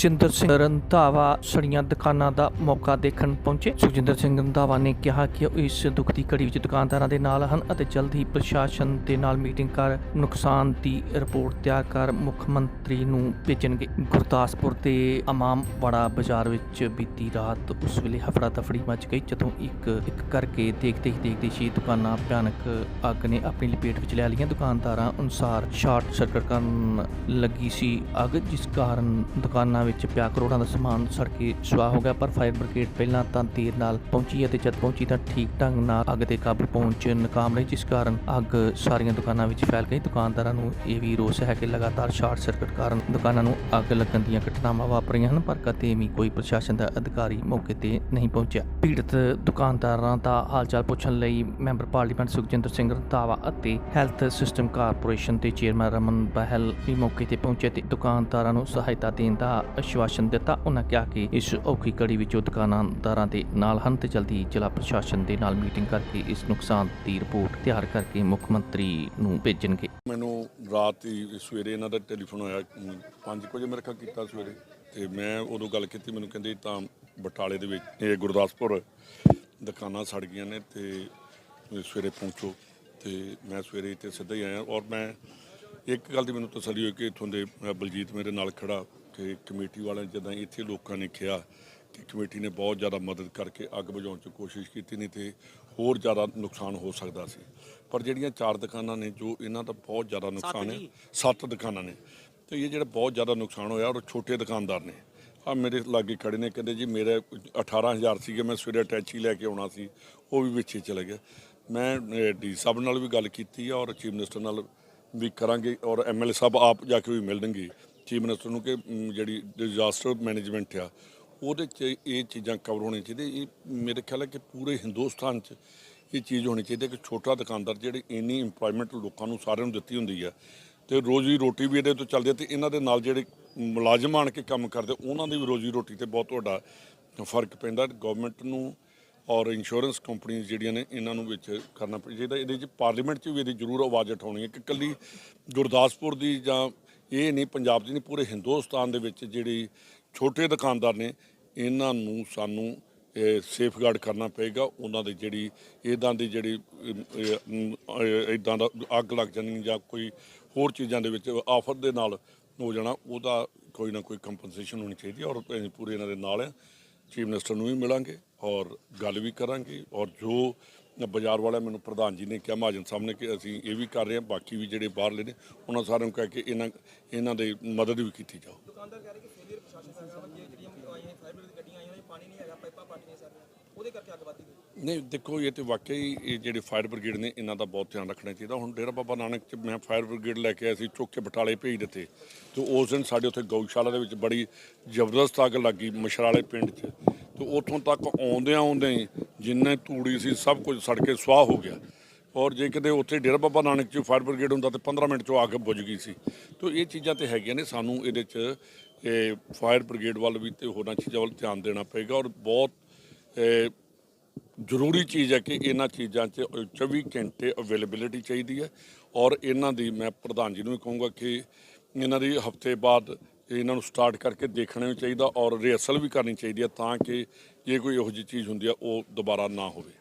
ਸੁਖਜਿੰਦਰ ਸਿੰਘ ਰੰਧਾਵਾ ਸੜੀਆਂ ਦੁਕਾਨਾਂ ਦਾ ਮੌਕਾ ਦੇਖਣ ਪਹੁੰਚੇ। ਸੁਖਜਿੰਦਰ ਸਿੰਘ ਰੰਧਾਵਾ ਨੇ ਕਿਹਾ ਕਿ ਉਹ ਇਸ ਦੁੱਖ ਦੀ ਘੜੀ ਵਿੱਚ ਦੁਕਾਨਦਾਰਾਂ ਦੇ ਨਾਲ ਹਨ ਅਤੇ ਜਲਦ ਹੀ ਪ੍ਰਸ਼ਾਸਨ ਦੇ ਨਾਲ ਮੀਟਿੰਗ ਕਰ ਨੁਕਸਾਨ ਦੀ ਰਿਪੋਰਟ ਤਿਆਰ ਕਰ ਮੁੱਖ ਮੰਤਰੀ ਨੂੰ ਭੇਜਣਗੇ। ਗੁਰਦਾਸਪੁਰ ਦੇ ਅਮਾਮ ਬੜਾ ਬਾਜ਼ਾਰ ਵਿੱਚ ਬੀਤੀ ਰਾਤ ਉਸ ਵੇਲੇ ਹਫੜਾ ਦਫੜੀ ਮਚ ਗਈ, ਜਦੋਂ ਇੱਕ ਇੱਕ ਕਰਕੇ ਦੇਖਦੇ ਹੀ ਦੇਖਦੇ ਛੇ ਦੁਕਾਨਾਂ ਭਿਆਨਕ ਅੱਗ ਨੇ ਆਪਣੀ ਲਪੇਟ ਵਿੱਚ ਲੈ ਲਈਆਂ। ਦੁਕਾਨਦਾਰਾਂ ਅਨੁਸਾਰ ਸ਼ਾਰਟ ਸਰਕਟ ਕਰਨ ਲੱਗੀ ਸੀ ਅੱਗ, ਜਿਸ ਕਾਰਨ ਦੁਕਾਨਾਂ ਵਿੱਚ ਪਿਆ ਕਰੋੜਾਂ ਦਾ ਸਮਾਨ ਸੜ ਕੇ ਸੁਆਹ ਹੋ ਗਿਆ, ਪਰ ਫਾਇਰ ਬ੍ਰਿਗੇਡ ਪਹਿਲਾਂ ਤਾਂ ਦੇਰ ਨਾਲ ਪਹੁੰਚੀ ਅਤੇ ਜਦ ਪਹੁੰਚੀ ਤਾਂ ਠੀਕ ਢੰਗ ਨਾਲ ਅੱਗ ਤੇ ਕਾਬੂ ਪਾਉਣ 'ਚ ਰਹੀ ਜਿਸ ਕਾਰਨ ਅੱਗ ਸਾਰੀਆਂ ਦੁਕਾਨਾਂ ਵਿੱਚ ਫੈਲ ਗਈ। ਦੁਕਾਨਦਾਰਾਂ ਨੂੰ ਇਹ ਵੀ ਰੋਸ ਹੈ ਕਿ ਲਗਾਤਾਰ ਸ਼ਾਰਟ ਸਰਕਟ ਕਾਰਨ ਦੁਕਾਨਾਂ ਨੂੰ ਅੱਗ ਲੱਗਣ ਦੀਆਂ ਘਟਨਾਵਾਂ ਵਾਪਰੀਆਂ ਹਨ, ਪਰ ਕਦੇ ਵੀ ਕੋਈ ਪ੍ਰਸ਼ਾਸਨ ਦਾ ਅਧਿਕਾਰੀ ਮੌਕੇ ਤੇ ਨਹੀਂ ਪਹੁੰਚਿਆ। ਪੀੜਤ ਦੁਕਾਨਦਾਰਾਂ ਦਾ ਹਾਲਚਾਲ ਪੁੱਛਣ ਲਈ ਮੈਂਬਰ ਪਾਰਲੀਮੈਂਟ ਸੁਖਜਿੰਦਰ ਸਿੰਘ ਰੰਧਾਵਾ ਅਤੇ ਹੈਲਥ ਸਿਸਟਮ ਕਾਰਪੋਰੇਸ਼ਨ ਦੇ ਚੇਅਰਮੈਨ ਰਮਨ ਬਹਿਲ ਵੀ ਮੌਕੇ ਤੇ ਪਹੁੰਚੇ ਤੇ ਦੁਕਾਨਦਾਰਾਂ ਨੂੰ ਸਹਾਇਤਾ ਦੇਣ ਦਾ ਅਸ਼ਵਾਸਨ ਦਿੱਤਾ। ਉਹਨਾਂ ਕਿਹਾ ਕਿ ਇਸ ਔਖੀ ਕੜੀ ਵਿੱਚ ਉਹ ਦੁਕਾਨਦਾਰਾਂ ਦੇ ਨਾਲ ਹਨ ਤੇ ਜਲਦੀ ਜ਼ਿਲ੍ਹਾ ਪ੍ਰਸ਼ਾਸਨ ਦੇ ਨਾਲ ਮੀਟਿੰਗ ਕਰਕੇ ਇਸ ਨੁਕਸਾਨ ਦੀ ਰਿਪੋਰਟ ਤਿਆਰ ਕਰਕੇ ਮੁੱਖ ਮੰਤਰੀ ਨੂੰ ਭੇਜਣਗੇ। ਮੈਨੂੰ ਰਾਤ ਹੀ ਸਵੇਰੇ ਇਹਨਾਂ ਦਾ ਟੈਲੀਫੋਨ ਆਇਆ 5 ਵਜੇ ਮੇਰੇ ਖਾ ਕੀਤਾ ਸਵੇਰੇ। ਤੇ ਮੈਂ ਉਦੋਂ ਗੱਲ ਕੀਤੀ, ਮੈਨੂੰ ਕਹਿੰਦੇ ਤਾਂ ਬਟਾਲੇ ਦੇ ਵਿੱਚ, ਇਹ ਗੁਰਦਾਸਪੁਰ ਦੁਕਾਨਾਂ ਸੜ ਗਈਆਂ ਨੇ ਤੇ ਸਵੇਰੇ ਪਹੁੰਚੋ। ਤੇ ਮੈਂ ਸਵੇਰੇ ਇੱਥੇ ਸਿੱਧਾ ਹੀ ਆਇਆ ਔਰ ਮੈਂ, ਇੱਕ ਗੱਲ ਦੀ ਮੈਨੂੰ ਤਸੱਲੀ ਹੋਈ ਕਿ ਇੱਥੋਂ ਦੇ ਬਲਜੀਤ ਮੇਰੇ ਨਾਲ ਖੜਾ। ਕਿ ਕਮੇਟੀ ਵਾਲਿਆਂ ਜਦੋਂ ਇੱਥੇ ਲੋਕਾਂ ਨੇ ਕਿਹਾ ਕਿ ਕਮੇਟੀ ਨੇ ਬਹੁਤ ਜ਼ਿਆਦਾ ਮਦਦ ਕਰਕੇ ਅੱਗ ਬੁਝਾਉਣ 'ਚ ਕੋਸ਼ਿਸ਼ ਕੀਤੀ ਨਹੀਂ ਤੇ ਹੋਰ ਜ਼ਿਆਦਾ ਨੁਕਸਾਨ ਹੋ ਸਕਦਾ ਸੀ। ਪਰ ਜਿਹੜੀਆਂ ਚਾਰ ਦੁਕਾਨਾਂ ਨੇ ਜੋ ਇਹਨਾਂ ਦਾ ਬਹੁਤ ਜ਼ਿਆਦਾ ਨੁਕਸਾਨ ਹੈ ਸੱਤ ਦੁਕਾਨਾਂ ਨੇ। ਤੇ ਇਹ ਜਿਹੜਾ ਬਹੁਤ ਜ਼ਿਆਦਾ ਨੁਕਸਾਨ ਹੋਇਆ ਔਰ ਛੋਟੇ ਦੁਕਾਨਦਾਰ ਨੇ। ਆ ਮੇਰੇ ਲਾਗੇ ਖੜੇ ਨੇ ਕਹਿੰਦੇ ਜੀ ਮੇਰੇ 18000 ਸੀਗੇ ਮੈਂ ਸਵੇਰੇ ਅਟੈਚੀ ਲੈ ਕੇ ਆਉਣਾ ਸੀ ਉਹ ਵੀ ਵਿੱਚੇ ਚਲੇ ਗਿਆ ਮੈਂ ਡੀ ਸਾਹਿਬ ਨਾਲ ਵੀ ਗੱਲ ਕੀਤੀ ਆ ਔਰ ਚੀਫ ਮਿਨਿਸਟਰ ਨਾਲ ਵੀ ਕਰਾਂਗੇ ਔਰ ਐਮਐਲਏ ਸਾਹਿਬ ਆਪ ਜਾ ਕੇ ਵੀ ਮਿਲਣਗੇ। ਚੀਫ ਮਿਨਿਸਟਰ ਨੂੰ ਕਿ ਜਿਹੜੀ ਡਿਜ਼ਾਸਟਰ ਮੈਨੇਜਮੈਂਟ ਆ, ਉਹਦੇ 'ਚ ਇਹ ਚੀਜ਼ਾਂ ਕਵਰ ਹੋਣੀਆਂ ਚਾਹੀਦੀਆਂ। ਇਹ ਮੇਰੇ ਖਿਆਲ ਹੈ ਕਿ ਪੂਰੇ ਹਿੰਦੁਸਤਾਨ 'ਚ ਇਹ ਚੀਜ਼ ਹੋਣੀ ਚਾਹੀਦੀ ਹੈ ਕਿ ਛੋਟਾ ਦੁਕਾਨਦਾਰ ਜਿਹੜੇ ਇੰਨੀ ਇੰਪਲੋਇਮੈਂਟ ਲੋਕਾਂ ਨੂੰ ਸਾਰਿਆਂ ਨੂੰ ਦਿੱਤੀ ਹੁੰਦੀ ਆ, ਤੇ ਰੋਜ਼ੀ ਰੋਟੀ ਵੀ ਇਹਦੇ ਤੋਂ ਚੱਲਦੀ ਹੈ ਤੇ ਇਹਨਾਂ ਦੇ ਨਾਲ ਜਿਹੜੇ ਮੁਲਾਜ਼ਮ ਆਣ ਕੇ ਕੰਮ ਕਰਦੇ, ਉਹਨਾਂ ਦੀ ਵੀ ਰੋਜ਼ੀ ਰੋਟੀ ਤੇ ਬਹੁਤ ਵੱਡਾ ਫ਼ਰਕ ਪੈਂਦਾ। ਗਵਰਨਮੈਂਟ ਨੂੰ ਔਰ ਇੰਸ਼ੋਰੈਂਸ ਕੰਪਨੀਆਂ ਜਿਹੜੀਆਂ ਨੇ, ਇਹਨਾਂ ਨੂੰ ਵਿੱਚ ਕਰਨਾ ਪਈ ਚਾਹੀਦਾ। ਇਹਦੇ 'ਚ ਪਾਰਲੀਮੈਂਟ 'ਚ ਵੀ ਇਹਦੀ ਜ਼ਰੂਰ ਆਵਾਜ਼ ਉਠਾਉਣੀ ਹੈ ਕਿ ਕੱਲੀ ਗੁਰਦਾਸਪੁਰ ਦੀ ਜਾਂ ਇਹ ਨਹੀਂ, ਪੰਜਾਬ 'ਚ ਨਹੀਂ, ਪੂਰੇ ਹਿੰਦੁਸਤਾਨ ਦੇ ਵਿੱਚ ਜਿਹੜੀ ਛੋਟੇ ਦੁਕਾਨਦਾਰ ਨੇ, ਇਹਨਾਂ ਨੂੰ ਸਾਨੂੰ ਸੇਫਗਾਰਡ ਕਰਨਾ ਪਏਗਾ। ਉਹਨਾਂ ਦੀ ਜਿਹੜੀ ਇਦਾਂ ਦੀ ਜਿਹੜੀ ਇਦਾਂ ਦਾ ਅੱਗ ਲੱਗ ਜਾਣੀ ਜਾਂ ਕੋਈ ਹੋਰ ਚੀਜ਼ਾਂ ਦੇ ਵਿੱਚ ਆਫਰ ਦੇ ਨਾਲ ਹੋ ਜਾਣਾ, ਉਹਦਾ ਕੋਈ ਨਾ ਕੋਈ ਕੰਪਨਸੇਸ਼ਨ ਹੋਣੀ ਚਾਹੀਦੀ ਹੈ ਔਰ ਅਸੀਂ ਪੂਰੇ ਇਹਨਾਂ ਦੇ ਨਾਲ ਚੀਫ ਮਿਨਿਸਟਰ ਨੂੰ ਵੀ ਮਿਲਾਂਗੇ ਔਰ ਗੱਲ ਵੀ ਕਰਾਂਗੇ ਔਰ ਜੋ ਬਾਜ਼ਾਰ ਵਾਲਿਆਂ ਮੈਨੂੰ ਪ੍ਰਧਾਨ ਜੀ ਨੇ ਕਿਹਾ ਮਹਾਜਨ ਸਾਹਿਬ ਨੇ ਕਿ ਅਸੀਂ ਇਹ ਵੀ ਕਰ ਰਹੇ ਹਾਂ ਬਾਕੀ ਵੀ ਜਿਹੜੇ ਬਾਹਰਲੇ ਨੇ ਉਹਨਾਂ ਸਾਰਿਆਂ ਨੂੰ ਕਹਿ ਕੇ ਇਹਨਾਂ ਇਹਨਾਂ ਦੇ ਮਦਦ ਵੀ ਕੀਤੀ ਜਾਓ ਦੁਕਾਨਦਾਰ ਕਹਿ ਰਹੇ ਕਿ ਫੇਲਿਅਰ ਪ੍ਰਸ਼ਾਸਨ ਸਰਕਾਰ ਵੱਲੋਂ ਜਿਹੜੀਆਂ ਮੈਨੂੰ ਆਈਆਂ ਫਾਇਰ ਬ੍ਰਿਗੇਡ ਗੱਡੀਆਂ ਆਈਆਂ ਨੇ ਪਾਣੀ ਨਹੀਂ ਹੈਗਾ ਪਾਈਪਾਂ ਪਾਟੀਆਂ ਸਾਰੀਆਂ ਉਹਦੇ ਕਰਕੇ ਅੱਗ ਵੱਧਦੀ ਗਈ ਨਹੀਂ ਦੇਖੋ ਇਹ ਤੇ ਵਾਕਈ ਇਹ ਜਿਹੜੇ ਫਾਇਰ ਬ੍ਰਿਗੇਡ ਨੇ ਇਹਨਾਂ ਦਾ ਬਹੁਤ ਧਿਆਨ ਰੱਖਣਾ ਚਾਹੀਦਾ। ਹੁਣ ਡੇਰਾ ਬਾਬਾ ਨਾਨਕ ਚ ਮੈਂ ਫਾਇਰ ਬ੍ਰਿਗੇਡ ਲੈ ਕੇ ਆਇਆ ਸੀ ਚੁੱਕ ਕੇ ਬਟਾਲੇ ਭੇਜ ਦਿੱਤੇ। ਤੇ ਉਸ ਦਿਨ ਸਾਡੇ ਉੱਥੇ ਗਊਸ਼ਾਲਾ ਦੇ ਵਿੱਚ ਬੜੀ ਜ਼ਬਰਦਸਤ ਅੱਗ ਲੱਗੀ ਮਸ਼ਰਾਲੇ ਪਿੰਡ 'ਚ। ਤੇ ਉੱਥੋਂ ਤੱਕ ਆਉਂਦਿਆਂ ਆਉਂਦਿਆਂ ਹੀ ਜਿੰਨੇ ਧੂੜੀ ਸੀ, ਸਭ ਕੁਝ ਸੜ ਕੇ ਸੁਆਹ ਹੋ ਗਿਆ। ਔਰ ਜੇ ਕਿਤੇ ਉੱਥੇ ਡੇਰਾ ਬਾਬਾ ਨਾਨਕ ਚ ਫਾਇਰ ਬ੍ਰਿਗੇਡ ਹੁੰਦਾ ਤੇ 15 ਮਿੰਟ 'ਚ ਉਹ ਅੱਗ ਬੁਝ ਗਈ ਸੀ। ਤੇ ਇਹ ਚੀਜ਼ਾਂ ਤੇ ਹੈਗੀਆਂ ਨੇ, ਸਾਨੂੰ ਇਹਦੇ 'ਚ, ਇਹ ਫਾਇਰ ਬ੍ਰਿਗੇਡ ਵੱਲ ਵੀ ਤੇ ਹੋਰਨਾਂ ਚੀਜ਼ਾਂ ਵੱਲ ਧਿਆਨ ਦੇਣਾ ਪਏਗਾ। ਔਰ ਬਹੁਤ ਜ਼ਰੂਰੀ ਚੀਜ਼ ਹੈ ਕਿ ਇਹਨਾਂ ਚੀਜ਼ਾਂ 'ਚ 24 ਘੰਟੇ ਅਵੇਲੇਬਿਲਿਟੀ ਚਾਹੀਦੀ ਹੈ। ਔਰ ਇਹਨਾਂ ਦੀ ਮੈਂ ਪ੍ਰਧਾਨ ਜੀ ਨੂੰ ਵੀ ਕਹੂੰਗਾ ਕਿ ਇਹਨਾਂ ਦੀ ਹਫ਼ਤੇ ਬਾਅਦ ਇਹਨਾਂ ਨੂੰ ਸਟਾਰਟ ਕਰਕੇ ਦੇਖਣਾ ਵੀ ਚਾਹੀਦਾ ਔਰ ਰਿਹਰਸਲ ਵੀ ਕਰਨੀ ਚਾਹੀਦੀ ਹੈ ਤਾਂ ਕਿ ਜੇ ਕੋਈ ਇਹੋ ਜਿਹੀ ਚੀਜ਼ ਹੁੰਦੀ ਆ ਉਹ ਦੁਬਾਰਾ ਨਾ ਹੋਵੇ।